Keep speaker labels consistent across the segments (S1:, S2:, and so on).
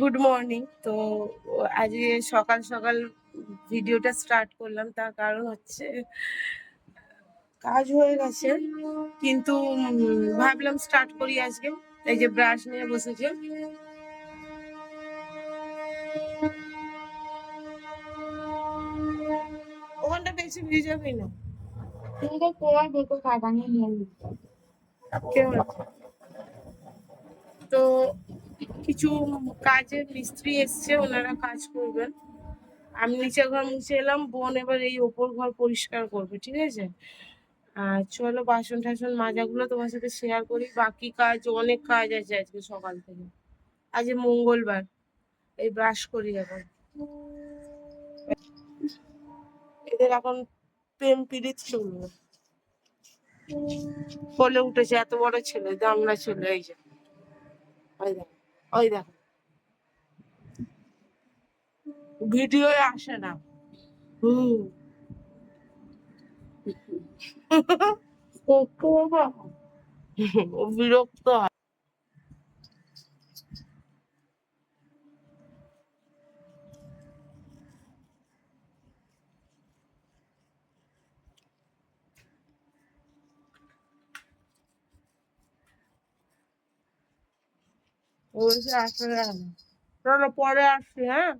S1: Good morning তো আজকে সকাল সকাল ভিডিওটা স্টার্ট করলাম। তার কারণ হচ্ছে কাজ হয়ে গেছে। কিন্তু ভাবলাম স্টার্ট করি আজকে। এই যে ব্রাশ নিয়ে বসেছে। ওখানটা বেশি ভিজে যাবে না
S2: দেখো নিয়ে
S1: কেমন? তো কিছু কাজের মিস্ত্রি এসছে, ওনারা কাজ করবেন। আমি নিচে ঘর মুছে এলাম, বোন এবার এই ওপর ঘর পরিষ্কার করবে, ঠিক আছে? আর চলো বাসন টাসন মাজাগুলো তোমার সাথে শেয়ার করি। বাকি কাজ, অনেক কাজ আছে আজকে সকাল থেকে। আজ মঙ্গলবার, এই ব্রাশ করি এখন। এদের এখন প্রেম পীড়িত চলবে। বলে উঠেছে, এত বড় ছেলে, দামড়া ছেলে, এই যে। ওই দেখো। ভিডিও আসে না। বিরক্ত হয়। ও আসবে না পরে আসছি হ্যাঁ?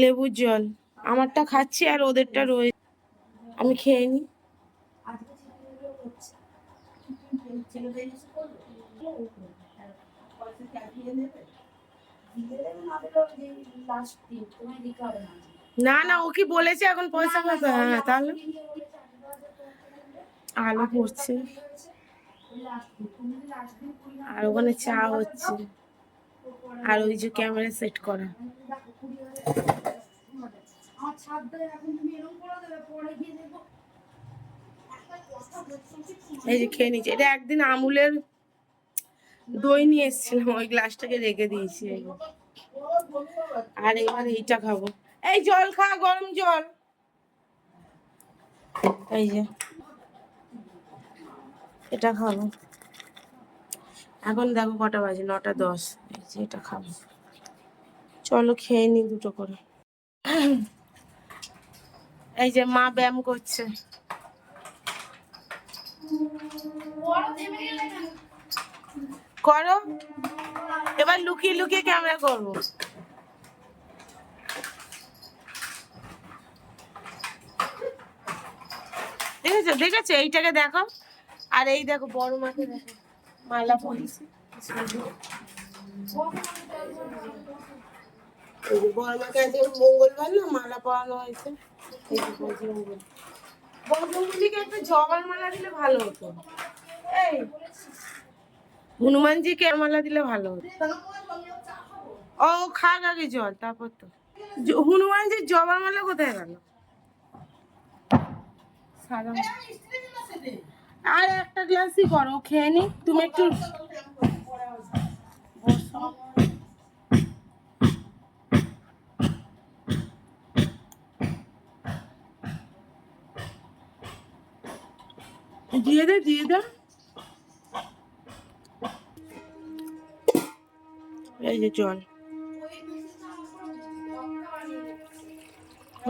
S1: লেবুর জল। আমারটা খাচ্ছি আর ওদেরটা রয়ে আমি খেয়ে নি। না না ও কি বলেছে এখন পয়সা পাবে হ্যাঁ তাহলে আলো পড়ছে আর ওখানে চা হচ্ছে। আর ওই যে ক্যামেরা সেট করা। এই যে খেয়ে নিচ্ছে এটা একদিন আমুলের দই নিয়ে এসেছিলাম, ওই গ্লাসটাকে রেখে দিয়েছি। আর এবার এইটা খাব। এই জল খা, গরম জল। এই যে, এটা খাব। এখন দেখো কটা বাজে, নটা দশ। এই যে এটা খাব। চলো খেয়ে নি দুটো করে। এই যে মা ব্যায়াম করছে। করো। এবার লুকিয়ে লুকিয়ে ক্যামেরা করব। দেখেছ? দেখেছ? এইটাকে দেখো। আর এই দেখো, বড় মাকে দেখো। মালা মাকে মঙ্গলবার না মালা পরানো হয়েছে। বজরঙ্গলিকে একটা জবার মালা দিলে ভালো হতো। এই, হনুমানজিকে মালা দিলে ভালো হতো। ও খাক আগে জল, তারপর তো। হনুমানজির জবার মালা কোথায় গেল? আর একটা গ্লাসই করো খেয়ে নি। তুমি একটু দিয়ে দে দিয়ে দে এই যে জল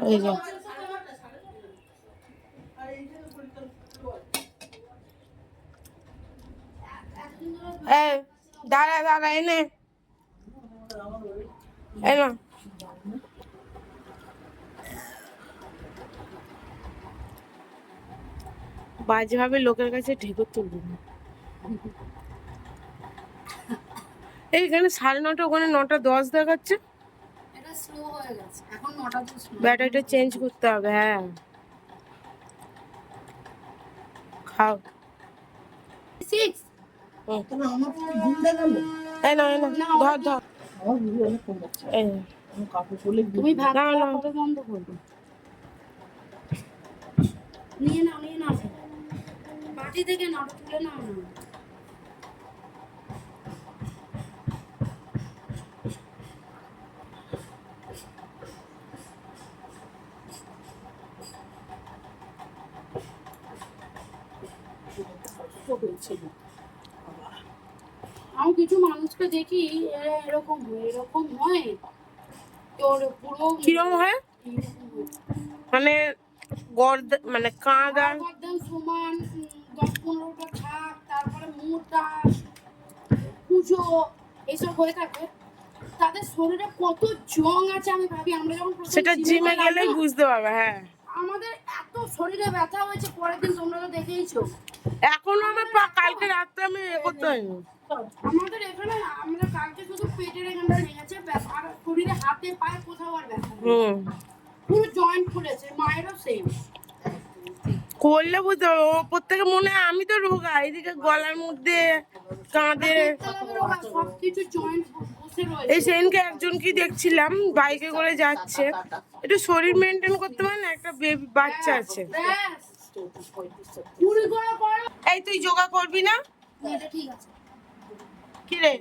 S1: এই যে দাঁড়া দাঁড়া এনে এনে বাজেভাবে লোকের কাছে ঢেকুর তুলবি না। এইখানে সাড়ে নটা ওখানে নটা দশ দেখাচ্ছে।
S2: এটা স্লো হয়ে গেছে। এখন নটা তো স্লো
S1: ব্যাটারিটা চেঞ্জ করতে হবে হ্যাঁ। খাও। ধর ধর।
S2: তুমি ভাত
S1: না, না।
S2: বন্ধ করবে। নিয়ে নাও। বাটি থেকে নাও তুলে নাও না।
S3: হয়েছিল
S2: আমি কিছু মানুষকে দেখি এরকম হয় এরকম হয় তোর পুরো
S1: কিরম হয়? মানে গর্দ মানে কাঁদা?
S2: একদম সমান দশ পনেরোটা ছাক তারপরে মোটা পুজো এইসব হয়ে থাকে তাদের শরীরে কত জং আছে আমি ভাবি আমরা যখন
S1: সেটা
S2: জিমে
S1: গেলেই বুঝতে পারবে হ্যাঁ।
S2: আমাদের এত শরীরে ব্যথা হয়েছে পরের দিন তোমরা তো দেখেইছো।
S1: এখনও আমার কালকে রাত্রে আমি এ করতে হয়নি
S2: আমাদের এখানে আমরা কালকে শুধু পেটের এখানটা লেগেছে ব্যথা আর শরীরে হাতে পায়ে কোথাও আর ব্যথা
S1: হুম।
S2: পুরো জয়েন্ট খুলেছে মায়েরও সেম
S1: করলে বুঝতে পারবে। থেকে মনে হয় আমি তো রোগা এদিকে গলার মধ্যে কাঁধে।
S2: সব কিছু
S1: এই সেদিনকে একজনকে দেখছিলাম বাইকে করে যাচ্ছে। একটু শরীর মেনটেন করতে পারে না? একটা বেবি বাচ্চা আছে।
S2: করে করো।
S1: এই তুই যোগা করবি না?
S2: এটা ঠিক আছে।
S1: কি রে?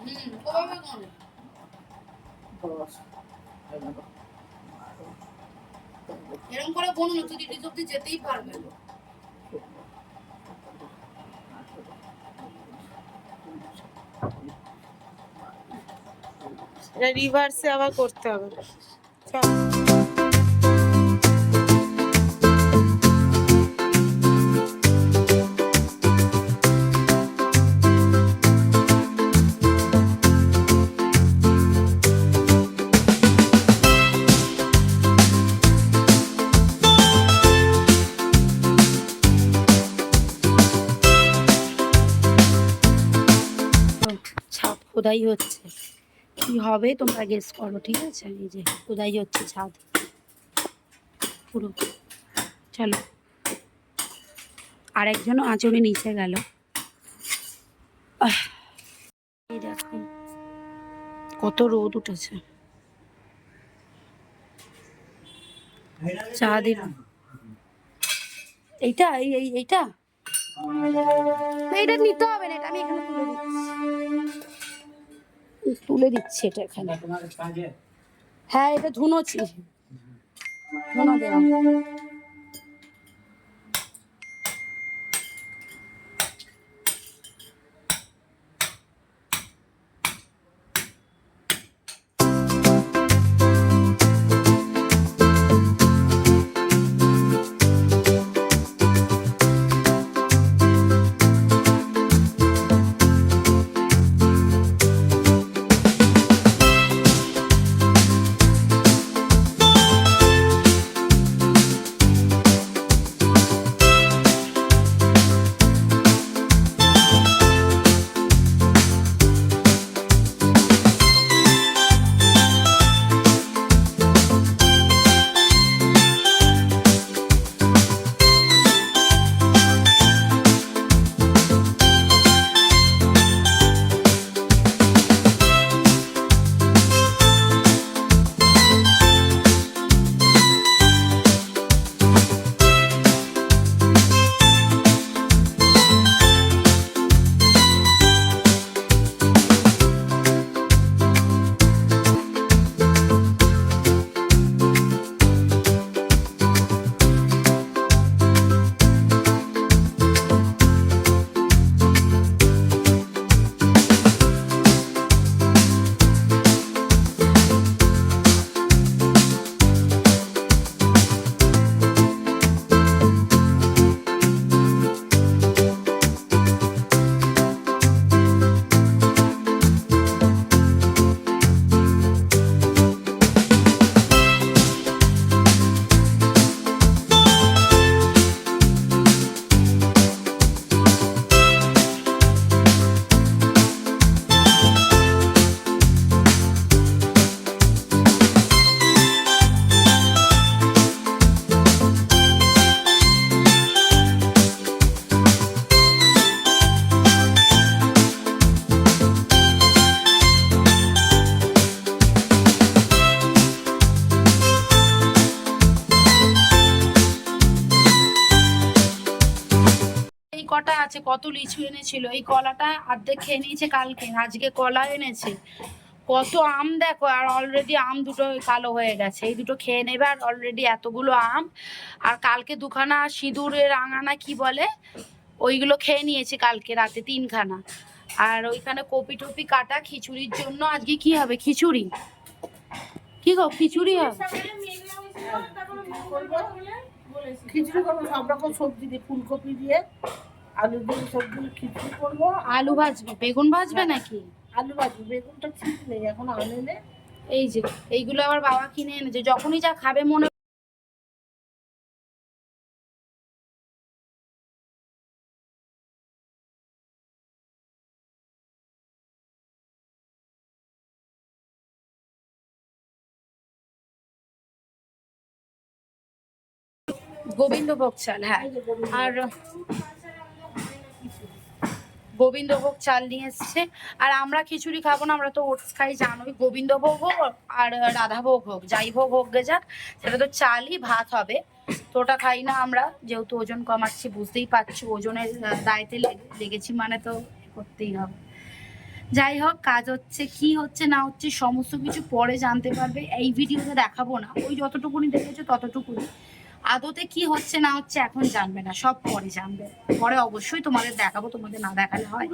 S2: হুম ওভাবে করো
S3: দশ এগারো
S2: এরকম করে বলুন তুই রিজ অব্দি যেতেই পারবে না
S1: রিভার্সে আবার করতে হবে। চল।
S2: খোদাই হচ্ছে। কি হবে তোমরা গেস করো ঠিক আছে? এই যে খোদাই হচ্ছে ছাদ। পুরো। চলো। আরেকজনও আঁচড়ে নিচে গেল। কত রোদ উঠেছে। চা দিলাম এইটা এই এই এইটা? না, নিতে হবে না এটা আমি এখানে তুলে দিচ্ছি। তুলে দিচ্ছে এটা এখানে। হ্যাঁ এটা ধুনোছি ধুনো দেওয়া। এনেছিল এই কলাটা অর্ধেক খেয়ে নিয়েছে কালকে, আজকে কলা এনেছে। কত আম দেখো, আর অলরেডি আম দুটো কালো হয়ে গেছে, এই দুটো খেয়ে নেবে, আর অলরেডি এতগুলো আম। আর কালকে দুখানা সিঁদুরের আঙানা কি বলে, ওইগুলো খেয়ে নিয়েছে কালকে রাতে তিনখানা। আর ওইখানে কপি টপি কাটা খিচুড়ির জন্য, আজকে কি হবে, খিচুড়ি? কি গো, খিচুড়ি হবে?
S3: খিচুড়ি করব সব রকম সবজি দিয়ে, ফুলকপি দিয়ে। আলু দিয়ে সবজি খিচুড়ি করব।
S2: আলু ভাজবে। বেগুন ভাজবে নাকি?
S3: আলু ভাজবো। বেগুনটা ঠিক নেই এখন আনেলে
S2: এই যে এইগুলো আবার বাবা কিনে এনেছে। যখনই যা খাবে মনে গোবিন্দভোগ চাল হ্যাঁ। আর গোবিন্দভোগ চাল নিয়ে এসছে। আর আমরা খিচুড়ি খাব না, আমরা তো ওটস খাই, জানোই। গোবিন্দভোগ হোক আর রাধাভোগ হোক, যাই ভোগ হোক গে যাক, সেটা তো চালই ভাত হবে। তো ওটা খাই না আমরা, যেহেতু ওজন কমাচ্ছি বুঝতেই পারছি, ওজনের দায়িত্বে লেগেছি মানে তো করতেই হবে। যাই হোক, কাজ হচ্ছে, কি হচ্ছে, না হচ্ছে, সমস্ত কিছু পরে জানতে পারবে। এই ভিডিওতে দেখাবো না, ওই যতটুকুনি দেখেছ ততটুকুনি আদতে কি হচ্ছে না হচ্ছে এখন জানবে না, সব পরে জানবে। পরে অবশ্যই তোমাদের দেখাবো, তোমাদের না দেখালে হয়।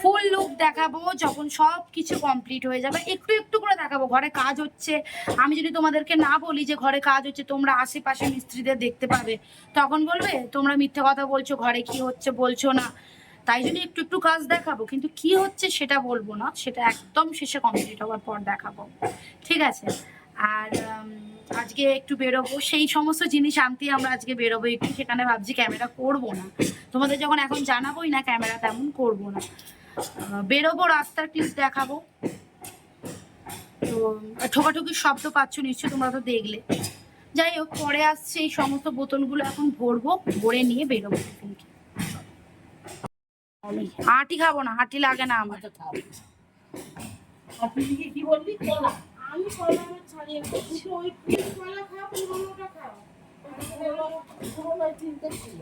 S2: ফুল লুক দেখাবো, যখন সব কিছু কমপ্লিট হয়ে যাবে, একটু একটু করে দেখাবো, ঘরে কাজ হচ্ছে। আমি যদি তোমাদেরকে না বলি যে ঘরে কাজ হচ্ছে, তোমরা আশেপাশে মিস্ত্রিদের দেখতে পাবে। তখন বলবে, তোমরা মিথ্যে কথা বলছো, ঘরে কি হচ্ছে বলছো না। তাই জন্য একটু একটু কাজ দেখাবো, কিন্তু কি হচ্ছে সেটা বলব না, সেটা একদম শেষে কমপ্লিট হওয়ার পর দেখাবো। ঠিক আছে? আর আজকে একটু বেরোবো। সেই সমস্ত জিনিস আনতে আমরা আজকে বেরোবো। একটু সেখানে ভাবছি ক্যামেরা করব না। তোমাদের যখন এখন জানাবোই না ক্যামেরা, তেমন করব না। বেরোবো, রাস্তার ক্লিপ দেখাবো। তো ঠোকাঠুকির শব্দ পাচ্ছ নিশ্চয়ই, তোমরা তো দেখলে। যাই হোক, পরে আসছে এই সমস্ত বোতলগুলো এখন ভরবো, ভরে নিয়ে বেরোবো। আটি খাব না, হাঁটি লাগে না আমার।
S3: কি- বললি?
S1: আমি কলা ছাড়িয়ে। দুটো ওই কলা খাও পুরোনোটা খাও।
S3: পুরোনো- পুরোনো ছিল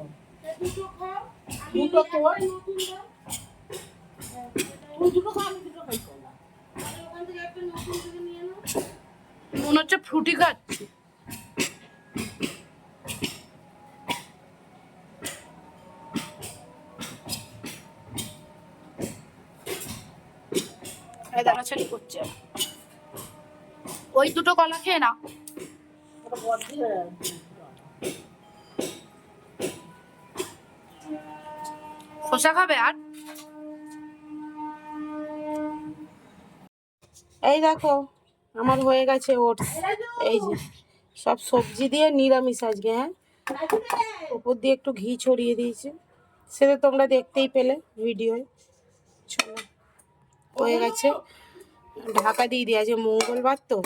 S1: দুটো খাও
S3: দুটো তোর?
S1: নতুন দাও
S3: দুটো খা আমি দুটো খাই কলা
S1: ওখান থেকে একটা নতুন থেকে নিয়ে নাও।
S2: মনে হচ্ছে ফ্রুটি খাচ্ছি। দাঁড়াছাড়ি করছে ওই দুটো কলা খেয়ে না। শসা খাবে আর?
S1: এই দেখো, আমার হয়ে গেছে ওটস। এই যে, সব সবজি দিয়ে নিরামিষ আজকে হ্যাঁ? উপর দিয়ে একটু ঘি ছড়িয়ে দিয়েছে। সেটা তোমরা দেখতেই পেলে ভিডিওয়। চলো, হয়ে গেছে। ঢাকা দিয়ে দিয়ে আছে মঙ্গলবার তো।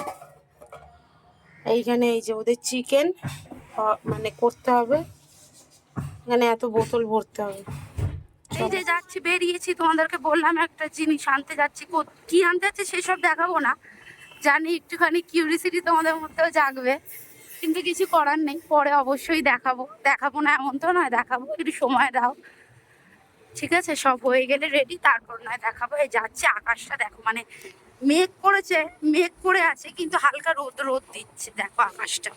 S1: এইখানে এই যে ওদের চিকেন মানে করতে হবে। এখানে এত বোতল ভরতে হবে।
S2: এই যে যাচ্ছি, বেরিয়েছি, তোমাদেরকে বললাম একটা জিনিস আনতে যাচ্ছি। কি আনতে যাচ্ছি সেসব দেখাবো না। জানি একটুখানি কিউরিসিটি তোমাদের মধ্যেও জাগবে। কিন্তু কিছু করার নেই, পরে অবশ্যই দেখাবো। দেখাবো না এমন তো নয়, দেখাবো, একটু সময় দাও। ঠিক আছে, সব হয়ে গেলে রেডি তারপর নয়, দেখাবো। এই যাচ্ছে, আকাশটা দেখো মানে মেঘ করেছে, মেঘ করে আছে, কিন্তু হালকা রোদ রোদ দিচ্ছে। দেখো আকাশটা।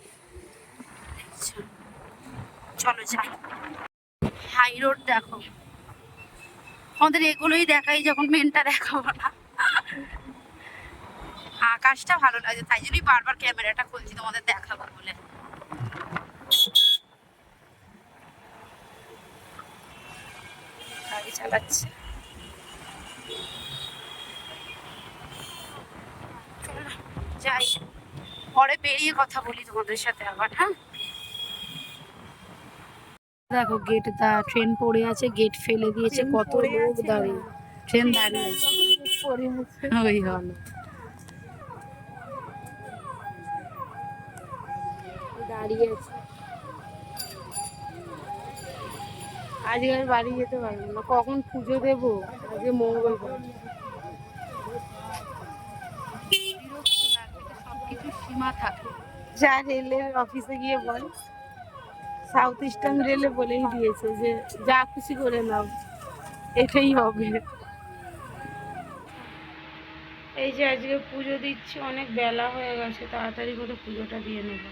S2: চলো যাই। হাই রোড দেখো। আমাদের এগুলোই দেখাই যখন মেনটা দেখাবো না। আকাশটা ভালো লাগে তাই জন্যই বারবার ক্যামেরাটা খুলছি তোমাদের দেখাবো বলে। গাড়ি চালাচ্ছে চলো না, যাই। পরে বেরিয়ে কথা বলি তোমাদের সাথে আবার হ্যাঁ? দেখো গেট দা ট্রেন পড়ে আছে গেট ফেলে দিয়েছে কত লোক দাঁড়িয়ে। ট্রেন দাঁড়িয়ে ওই হলো।
S1: দাঁড়িয়ে আছে। আজকে আর বাড়ি যেতে পারব না। কখন পুজো দেবো? আজকে মঙ্গলবার
S2: বিরক্ত লাগে যে সীমা থাকে।
S1: যা রেলের অফিসে গিয়ে বল। সাউথ ইস্টার্ন রেলে বলেই দিয়েছে যে যা খুশি করে নাও। এটাই হবে। এই যে আজকে পুজো দিচ্ছি অনেক বেলা হয়ে গেছে তাড়াতাড়ি করে পুজোটা দিয়ে নেব।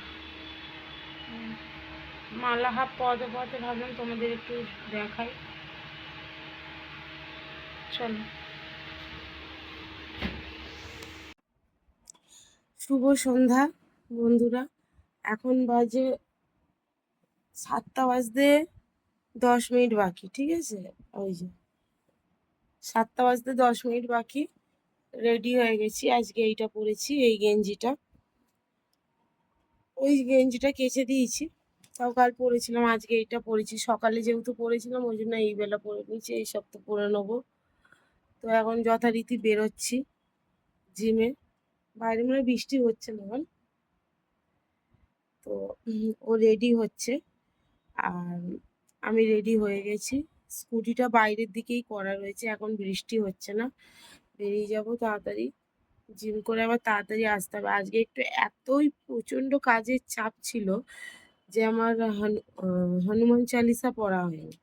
S1: মালা হাফ পদে পদে ভাবলাম তোমাদের একটু দেখাই। চলো। শুভ সন্ধ্যা, বন্ধুরা। এখন বাজে সাতটা বাজতে দশ মিনিট বাকি, ঠিক আছে? ওই যে সাতটা বাজতে দশ মিনিট বাকি, রেডি হয়ে গেছি। আজকে এইটা পরেছি, এই গেঞ্জিটা। ওই গেঞ্জিটা কেচে দিয়েছি। তাও কাল পরেছিলাম, আজকে এইটা পরেছি। সকালে যেহেতু পরেছিলাম, ওই জন্য এই বেলা পরে নিয়েছি, এই তো পরে নেব। তো এখন যথারীতি বেরোচ্ছি জিমে। বাইরে মনে বৃষ্টি হচ্ছে না বল তো ও রেডি হচ্ছে। আর আমি রেডি হয়ে গেছি। স্কুটিটা বাইরের দিকেই করা রয়েছে, এখন বৃষ্টি হচ্ছে না। বেরিয়ে যাব তাড়াতাড়ি। জিম করে আবার তাড়াতাড়ি আসতে হবে। আজকে একটু এতই প্রচণ্ড কাজের চাপ ছিল যে আমার হনু- হনুমান চালিসা পড়া হয়নি।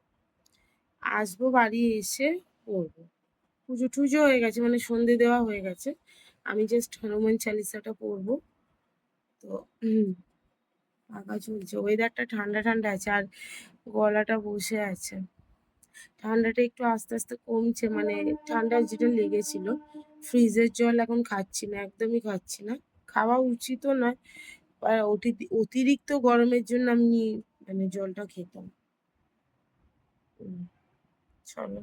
S1: আসব বাড়ি এসে পড়ব। পুজো টুজো হয়ে গেছে মানে সন্ধে দেওয়া হয়ে গেছে। আমি জাস্ট হনুমান চালিসাটা পড়ব। তো হুম, চলছে। ওয়েদারটা ঠান্ডা ঠান্ডা আছে আর গলাটা বসে আছে। ঠান্ডাটা একটু আস্তে আস্তে কমছে মানে ঠান্ডা যেটা লেগেছিল। ফ্রিজের জল এখন খাচ্ছি না একদমই খাচ্ছি না। খাওয়া উচিতও নয় অতিরিক্ত গরমের জন্য আমি মানে জলটা খেতাম। চলো।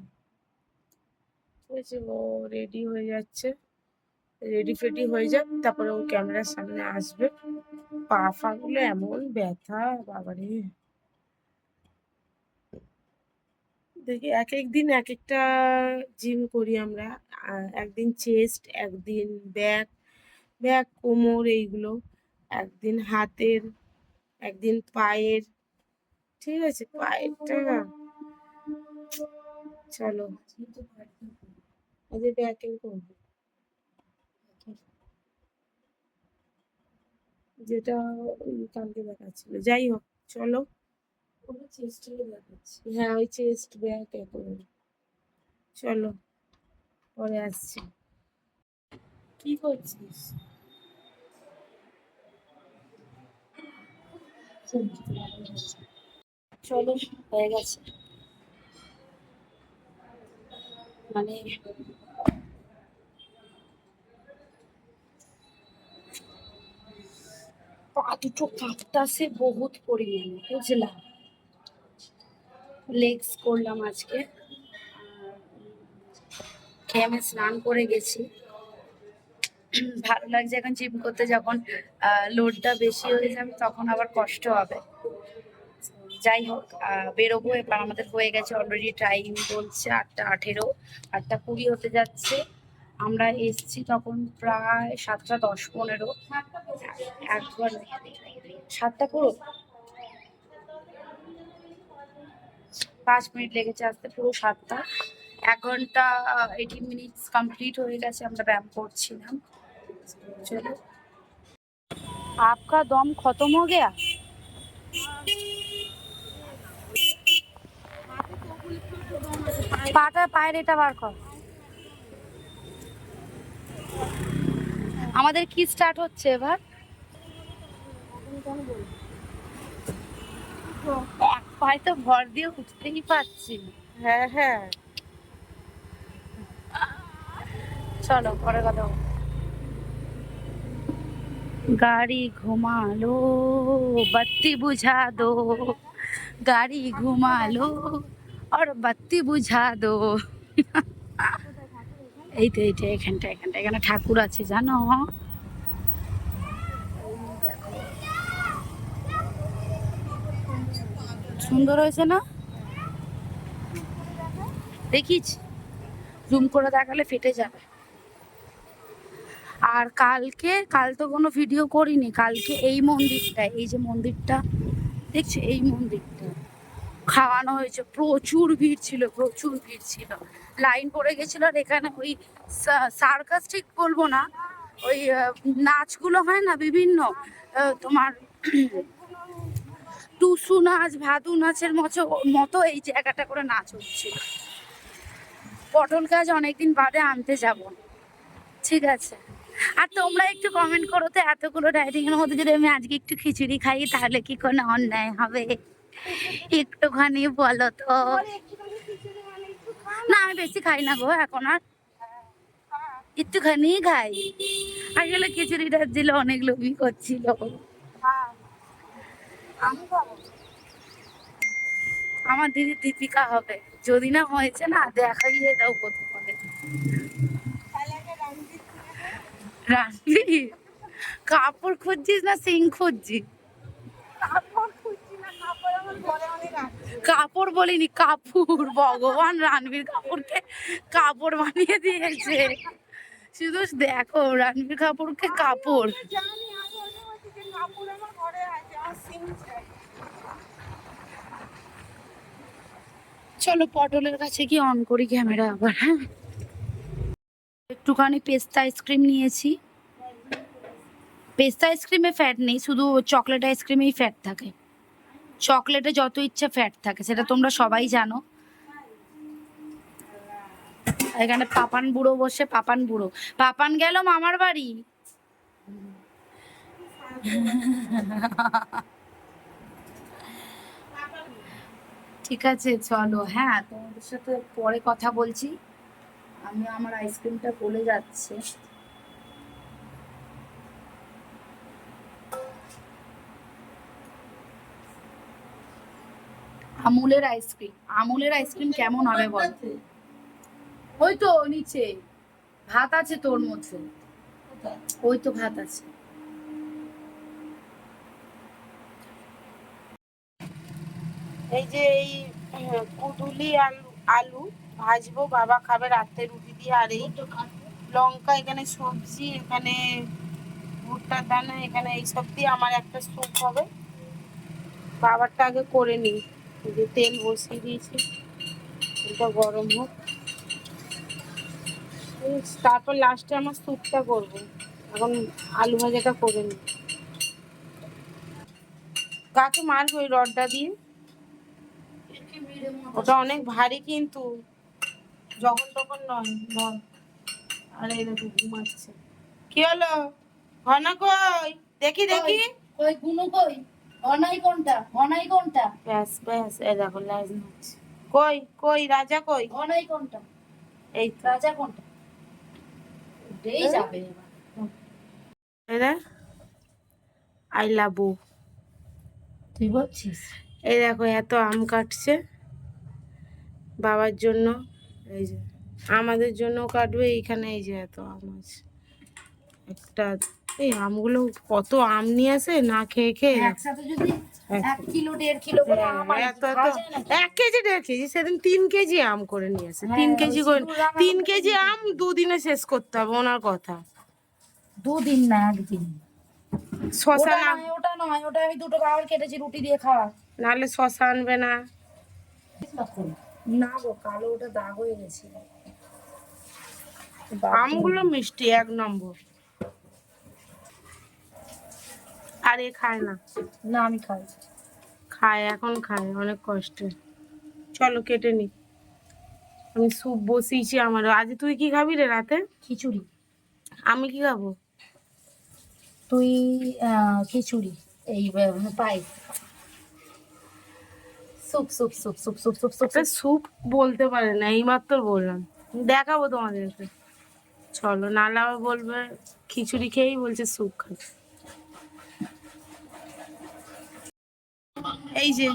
S1: রেডি হয়ে যাচ্ছে। রেডি ফেডি হয়ে যাক, তারপরে ও ক্যামেরার সামনে আসবে। পা ফা গুলো এমন ব্যথা, বাবারে। দেখি এক এক দিন এক একটা জিম করি আমরা একদিন চেস্ট একদিন ব্যাক ব্যাক কোমর এইগুলো, একদিন হাতের, একদিন পায়ের, ঠিক আছে? পায়েরটা চলো। আজকে ব্যাকের করব যেটা কালকে দেখাচ্ছিল। যাই হোক চলো। হ্যাঁ ওই চেস্ট ব্যাক এখন চলো পরে আসছি। কি করছিস?
S2: চলো হয়ে গেছে। মানে পা দুটো কাঁপতাছে বহুত পরিমাণে বুঝলাম লেগস করলাম আজকে। খেয়ে আমি স্নান করে গেছি। ভালো লাগছে এখন জিম করতে যখন লোডটা বেশি হয়ে যাবে তখন আবার কষ্ট হবে। যাই হোক বেরোবো, এবার আমাদের হয়ে গেছে অলরেডি টাইম বলছে আটটা আঠেরো, আটটা কুড়ি হতে যাচ্ছে। আমরা এসছি তখন প্রায় সাতটা দশ পনেরো এক ঘন্টা সাতটা পুরো পাঁচ মিনিট লেগেছে আসতে পুরো সাতটা এক ঘন্টা এইটিন মিনিটস কমপ্লিট হয়ে গেছে আমরা ব্যায়াম করছিলাম চলো आपका दम खत्म हो गया পাটা পায়ের এটা বার কর আমাদের কি স্টার্ট হচ্ছে এবার এক পায়ে তো ভর দিয়ে উঠতেই পারছি না।
S1: হ্যাঁ হ্যাঁ
S2: চলো পরে কথা বলবো। गाड़ी घुमा लो बत्ती बुझा दो गाड़ी घुमा लो और बत्ती बुझा दो এই তো এইটা এখানটা এখানটা। এখানে ঠাকুর আছে, জানো? সুন্দর হয়েছে না? দেখিস? জুম করে দেখালে ফেটে যাবে। আর কালকে, কাল তো কোনো ভিডিও করিনি। কালকে এই মন্দিরটা এই যে মন্দিরটা, দেখছ? এই মন্দিরটা। খাওয়ানো হয়েছে। প্রচুর ভিড় ছিল, প্রচুর ভিড় ছিল। লাইন পড়ে গেছিল আর এখানে ওই সার্কাস ঠিক বলব না, ওই নাচগুলো হয় না বিভিন্ন তোমার টুসু নাচ, ভাদু নাচের মতো মতো এই জায়গাটা করে নাচ হচ্ছিল পটল গাছ অনেকদিন বাদে আনতে যাব। ঠিক আছে। আর তোমরা একটু কমেন্ট করো তো এতগুলো ডাইটিং এর মধ্যে যদি আমি আজকে একটু খিচুড়ি খাই, তাহলে কি কোনো অন্যায় হবে? একটুখানি বলো তো। না, আমি বেশি খাই না গো, এখন আর একটুখানি খাই। আসলে খিচুড়িটা দিলে অনেক লোভই করছিল। আমার দিদি দীপিকা হবে। যদি না হয়েছে না, দেখাইয়ে দাও কোথাও বলে রানবীর? কাপড় খুঁজছিস না, সিং খুঁজছিস? কাপড় বলিনি, কাপড়। ভগবান রানবীর কাপুরকে কাপড় বানিয়ে দিয়েছে। শুধু দেখো, রানবীর কাপুরকে কাপড়। চলো পটলের কাছে কি অন করি ক্যামেরা আবার হ্যাঁ? একটুখানি পেস্তা আইসক্রিম নিয়েছি। পেস্তা আইসক্রিমে ফ্যাট নেই, শুধু চকলেট আইসক্রিমেই ফ্যাট থাকে। চকলেটে যত ইচ্ছা ফ্যাট থাকে, সেটা তোমরা সবাই জানো। এখানে পাপান বুড়ো বসে, পাপান বুড়ো। পাপান গেল মামার বাড়ি। ঠিক আছে, চলো। হ্যাঁ তোমাদের সাথে পরে কথা বলছি। আমি আমার আইসক্রিমটা গলে যাচ্ছে। আমুলের আইসক্রিম। আমুলের আইসক্রিম কেমন হবে বল? ওই তো নিচে। ভাত আছে তোর মধ্যে। ওই তো ভাত আছে।
S1: এই যে এই আহ, কুদুলি আলু আলু ভাজবো বাবা খাবে রাতে রুটি দিয়ে আর এই লঙ্কা এখানে সবজি এখানে ভুট্টার দানা এখানে এইসব দিয়ে আমার একটা স্যুপ হবে। বাবারটা আগে করে নিই। তেল বসিয়ে দিয়েছি। এটা গরম হোক। তারপর লাস্টে আমার স্যুপটা করব। এখন আলু ভাজাটা করে নিই। কাকে মারবো ওই রডটা দিয়ে? ওটা অনেক ভারী কিন্তু। যখন তখন নয় আরে দেখো ঘুমাচ্ছে। কি হলো? ঘনা কই? দেখি দেখি।
S2: কই, গুনু কই? অনাই কোনটা? অনাই কোনটা?
S1: ব্যাস ব্যাস এই দেখো লাইজ নাচছে। কই কই রাজা কই?
S2: অনাই কোনটা?
S1: এই
S2: রাজা কোনটা? উঠেই যাবে এবার।
S1: আই লাভ
S2: তুই বলছিস?
S1: এই দেখো এত আম কাটছে। বাবার জন্য এই যে আমাদের জন্য কাটবে এইখানে এই যে এত আম আছে। একটা এই আমগুলো কত আম নিয়ে আসে? না খেয়ে খেয়ে।
S2: একসাথে যদি
S1: এক-
S2: কিলো দেড় কিলো করে আম নাকি?
S1: এক কেজি দেড় কেজি সেদিন তিন কেজি আম করে নিয়ে আসে। তিন
S2: হ্যাঁ,
S1: কেজি করে তিন কেজি আম দুদিনে শেষ করতে হবে ওনার কথা।
S2: দুদিন না একদিন।
S1: শশা না
S2: ওটা নয় ওটা আমি দুটো খাবার কেটেছি রুটি দিয়ে খাওয়া
S1: নাহলে শশা আনবে না।
S2: না গো কালো ওটা দাগ হয়ে গেছে।
S1: আমগুলো মিষ্টি এক নম্বর। আর এ খায় না।
S2: না আমি খাই।
S1: খায় এখন খায় অনেক কষ্টে। চলো কেটে নি। আমি স্যুপ বসিয়েছি আমার আজ তুই কি খাবি রে রাতে?
S2: খিচুড়ি।
S1: আমি কি খাব?
S2: তুই খিচুড়ি এই পায়েস soup soup soup soup soup soup
S1: soup soup. বলতে পারে না এইমাত্র বললাম। দেখাবো তোমাদেরকে। চলো আবার বলবে খিচুড়ি খেয়েই বলছে স্যুপ খাবে। এই যে,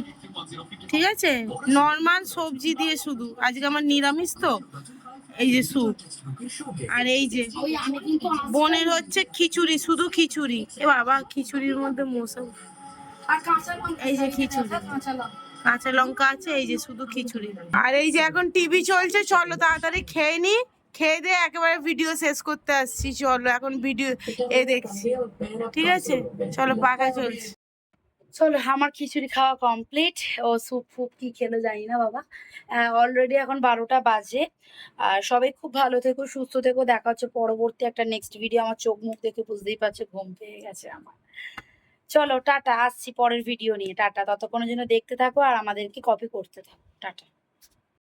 S1: ঠিক আছে? নর্মাল সবজি দিয়ে শুধু। আজকে আমার নিরামিষ তো। এই যে স্যুপ। আর এই যে, বোনের হচ্ছে খিচুড়ি, শুধু খিচুড়ি। এ বাবা, খিচুড়ির মধ্যে মশা এই যে খিচুড়ি। কাঁচা লঙ্কা আছে, এই যে শুধু খিচুড়ি। আর এই যে এখন টিভি চলছে, চলো তাড়াতাড়ি খেয়ে নি। খেয়ে দিয়ে একেবারে ভিডিও শেষ করতে আসছি, চলো। এখন ভিডিও এ দেখছি। ঠিক আছে? চলো পাকা চলছে।
S2: চলো, আমার খিচুড়ি খাওয়া কমপ্লিট ও স্যুপ ফুপ কি খেলো জানি না বাবা। অলরেডি এখন বারোটা বাজে। আর সবাই খুব ভালো থেকো, সুস্থ থেকো। দেখা হচ্ছে পরবর্তী একটা নেক্সট ভিডিও আমার চোখ মুখ দেখে বুঝতেই পারছ, ঘুম পেয়ে গেছে আমার। চলো, টাটা। আসছি পরের ভিডিও নিয়ে। টাটা। ততক্ষণের জন্য দেখতে থাকো আর আমাদেরকে কপি করতে থাকো। টাটা।